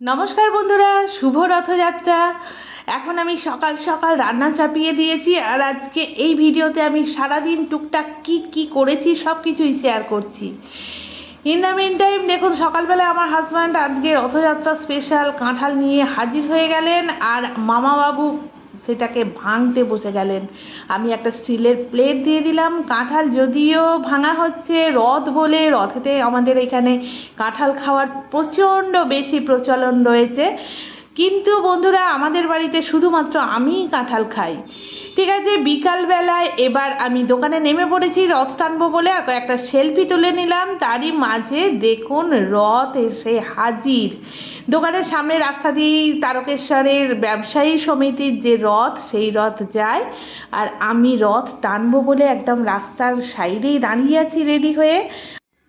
নমস্কার বন্ধুরা, শুভ রথযাত্রা। এখন আমি সকাল সকাল রান্না চাপিয়ে দিয়েছি আর আজকে এই ভিডিওতে আমি সারাদিন টুকটাক কি কি করেছি সব কিছুই শেয়ার করছি। ইন দ্য মেন টাইম দেখুন, সকালবেলা আমার হাজব্যান্ড আজকে রথযাত্রা স্পেশাল কাঁঠাল নিয়ে হাজির হয়ে গেলেন আর মামাবাবু সেটাকে ভাঙতে বসে গেলেন। আমি একটা স্টিলের প্লেট দিয়ে দিলাম, কাঁঠাল যদিও ভাঙা হচ্ছে, রথ বলে রথেতে আমাদের এখানে কাঁঠাল খাওয়ার প্রচণ্ড বেশি প্রচলন রয়েছে। কিন্তু বন্ধুরা, আমাদের বাড়িতে শুধুমাত্র আমিই কাঁঠাল খাই। ঠিক আছে, বিকালবেলায় এবার আমি দোকানে নেমে পড়েছি, রথ টানবো বলে আর একটা সেলফি তুলে নিলাম। তারই মাঝে দেখুন, রথ এসে হাজির। দোকানের সামনে রাস্তা দিয়েই তারকেশ্বরের ব্যবসায়ী সমিতির যে রথ, সেই রথ যায়। আর আমি রথ টানবো বলে একদম রাস্তার সাইডেই দাঁড়িয়ে আছি রেডি হয়ে।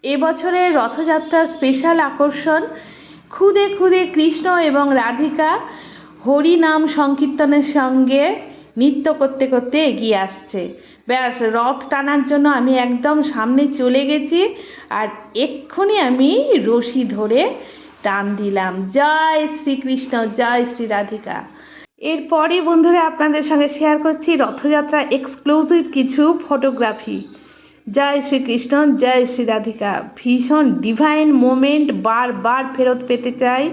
এবছরের রথযাত্রার স্পেশাল আকর্ষণ খুদে খুদে কৃষ্ণ এবং রাধিকা হরি নাম সংকীর্তনের সঙ্গে নৃত্য করতে করতে এগিয়ে আসছে। ব্যাস, রথ টানার জন্য আমি একদম সামনে চলে গেছি আর এক্ষুনি আমি রশি ধরে টান দিলাম। জয় শ্রীকৃষ্ণ, জয় শ্রী রাধিকা। এরপরই বন্ধুরা আপনাদের সঙ্গে শেয়ার করছি রথযাত্রা এক্সক্লুসিভ কিছু ফটোগ্রাফি জয় শ্রীকৃষ্ণ, জয় শ্রী রাধিকা ভীষণ ডিভাইন মোমেন্ট বারবার ফেরত পেতে চাই।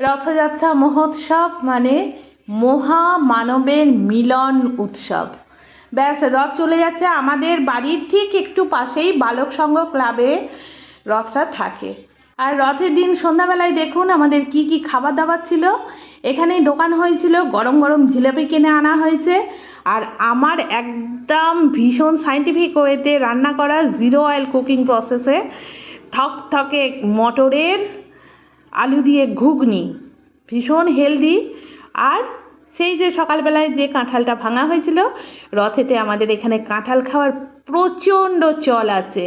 রথযাত্রা মহোৎসব মানে মহা মানবের মিলন উৎসব। ব্যাস, রথ চলে যাচ্ছে আমাদের বাড়ির ঠিক একটু পাশেই বালক সংঘ ক্লাবে রথটা থাকে। আর রথের দিন সন্ধ্যাবেলায় দেখুন আমাদের কি কি খাবার দাবার ছিল। এখানেই দোকান হয়েছিল গরম গরম জিলাপি কিনে আনা হয়েছে। আর আমার একদম ভীষণ সাইন্টিফিক ওয়েতে রান্না করা জিরো অয়েল কুকিং প্রসেসে থকথকে মটরের আলু দিয়ে ঘুগনি। ভীষণ হেলদি আর সেই যে সকালবেলায় যে কাঁঠালটা ভাঙা হয়েছিল রথেতে আমাদের এখানে কাঁঠাল খাওয়ার প্রচণ্ড চল আছে।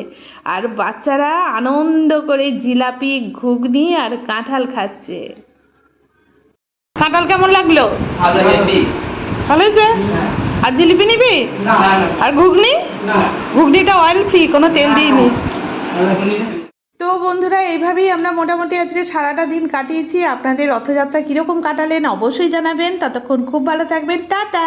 আর বাচ্চারা আনন্দ করে জিলাপি ঘুগনি আর কাঁঠাল খাচ্ছে। কাঁঠাল কেমন লাগল? ভালো হয়েছে? আর জিলিপি নিবি? আর ঘুগনি? ঘুগনিটা অয়েল ফ্রি কোনো তেল দিইনি। তো বন্ধুরা, এইভাবেই আমরা মোটামুটি আজকে সারাটা দিন কাটিয়েছি। আপনাদের রথযাত্রা কীরকম কাটালেন অবশ্যই জানাবেন। ততক্ষণ খুব ভালো থাকবেন। টাটা!